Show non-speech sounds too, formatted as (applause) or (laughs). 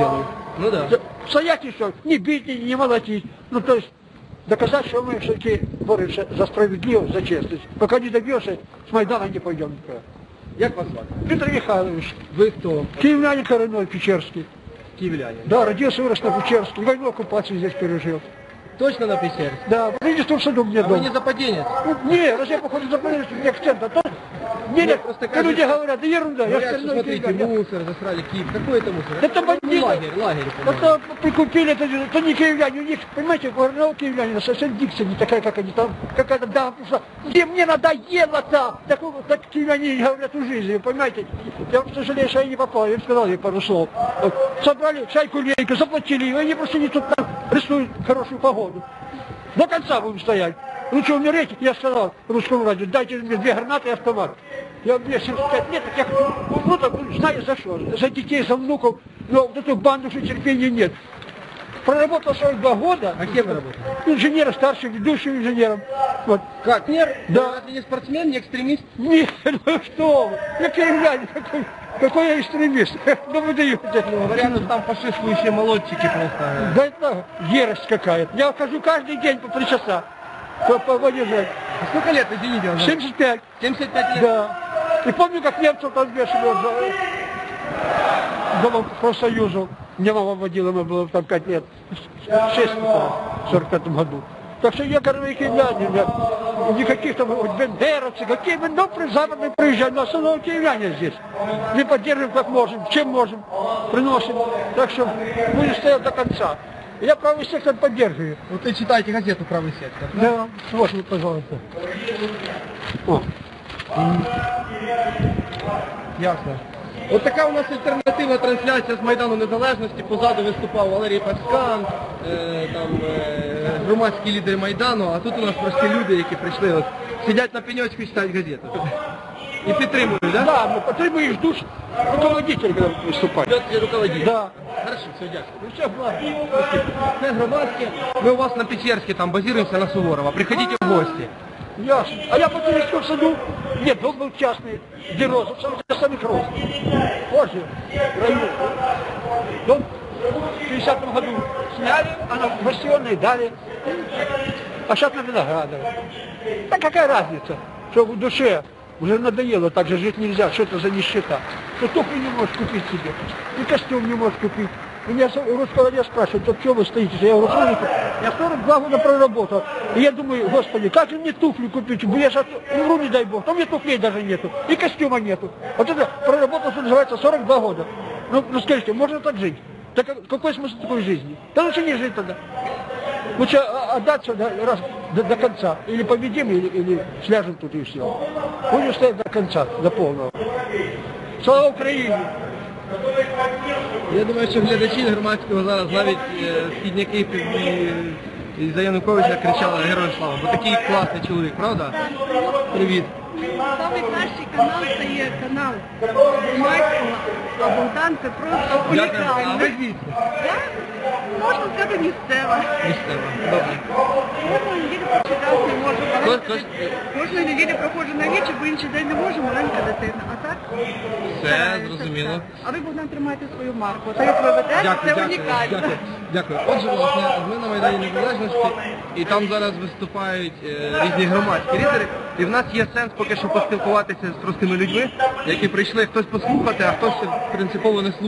делают. Ну да. Стоять все, не бить, не, не молотить. Ну, то есть, доказать, что мы все-таки боремся за справедливость, за честность. Пока не добьешься, с Майдана не пойдем никуда. Як вас звати? Петр Михайлович, Ви хто? киевлянин коренной, Печерский. Київлянин. Да, родился, вырос на Печерске, войну оккупацию здесь пережил. Точно на Печерск? Да, в Рождество саду мне А дом. не западенець? Ну, Не, раз я походу запомнил, что мне акцент, а то... Не, Ну, нет, просто когда люди кажется- говорят, да ерунда, я что, коренной смотрите, мусор, засрали Киев. Какой это мусор? Это Ну, бандиты. лагерь, лагерь. Это прикупили, это, это не киевляне, у них, понимаете, горного киевлянина совсем дикция не такая, как они там, какая-то, да, что, где мне надоело-то, так, так киевляне не говорят в жизни, понимаете, я, к сожалению, что я не попал, я им сказал ей пару слов. Собрали шайку лейку, заплатили, и они просто не тут там рисуют хорошую погоду. До конца будем стоять. Лучше умереть, я сказал русскому радио, дайте мне две гранаты и автомат. Я мне 75 лет, так я ну, так, знаю за что, за детей, за внуков, но вот эту банду уже терпения нет. Проработал 42 года. А кем вы работаете? Инженером, старшим, ведущим инженером. Вот. Как? Нет? Да. Разве не спортсмен, не экстремист? Нет, (laughs) ну что вы, я киевлянин, какой, какой я экстремист. (laughs) Ну вы даете. Говорят, что там фашистующие молодчики просто. Да это ерость какая-то. Я хожу каждый день по три часа. По, по воде жать. А сколько лет, извините, вам? 75. 75 лет? Да. И помню, как немцев вот за домом профсоюзу. Мне мама водила, мне было там 5 лет. 6 в 45 году. Так что я короче киевлянин. Я, никаких там вот, бендеровцы, какие мы, ну, при западные приезжаем, но основном киевляне здесь. Мы поддерживаем как можем, чем можем, приносим. Так что будем стоять до конца. Я правый сектор поддерживаю. Вот вы читаете газету «Правый сектор». Да, вот, вот, пожалуйста. О. Ясно. От така у нас альтернативна трансляція з Майдану Незалежності. Позаду виступав Валерій Пацкан, е, там е, громадські лідери Майдану, а тут у нас прості люди, які прийшли, от, сидять на пеньочку і читають газету. І підтримують, так? Да? Да, мы потребуем душ руководитель, когда выступает. Йдете руководитель. Да. Хорошо, все, дякую. Ну все, ладно. Це громадське. Ми у вас на Печерське, там базируємося на Суворова. Приходите в гості. Ясно. А я по Турецкому саду, нет, дом был частный, где роза, для самих роз. Позже, в районе. Дом в 50 году сняли, а на бастионные дали. А сейчас на Виноградово. Да какая разница, что в душе уже надоело, так же жить нельзя, что это за нищета. Что туфли не можешь купить себе, и костюм не можешь купить. Меня русского дня спрашивают, вот что вы стоите? Я говорю, «Слушайте, я 42 года проработал. И я думаю, господи, как же мне туфли купить? Я же умру, не дай бог. У меня туфлей даже нету. И костюма нету. Вот это проработал, что называется, 42 года. Ну, ну скажите, можно так жить? Так а какой смысл такой жизни? Да лучше не жить тогда. Лучше а, отдаться до, раз, до, до конца. Или победим, или, или сляжем тут и все. Будем стоять до конца, до полного. Слава Украине! Я думаю, що глядачі громадського зараз навіть е, східняки і, і за Януковича кричали Героям слава, бо такий класний чоловік, правда? Привіт. Самий кращий канал це є канал Майського, а Богдан це просто. Унікальний. Я, можна сказати, місцева. Місцева. Добре. Кожної неділі прочитати не можу. Маленька кож- дит- Кожної неділі проходжу на вічі, бо інший день не можу, маленька дитина. А так? Все, стараюся, зрозуміло. так. А ви, Богдан, тримайте свою марку. Так як ви ведете, Дякую, це дякую, унікально. дякую, дякую. Отже, власне, ми на Майдані Незалежності, і там зараз виступають е, різні громадські лідери. І в нас є сенс поки що поспілкуватися з простими людьми, які прийшли хтось послухати, а хтось принципово не слухає.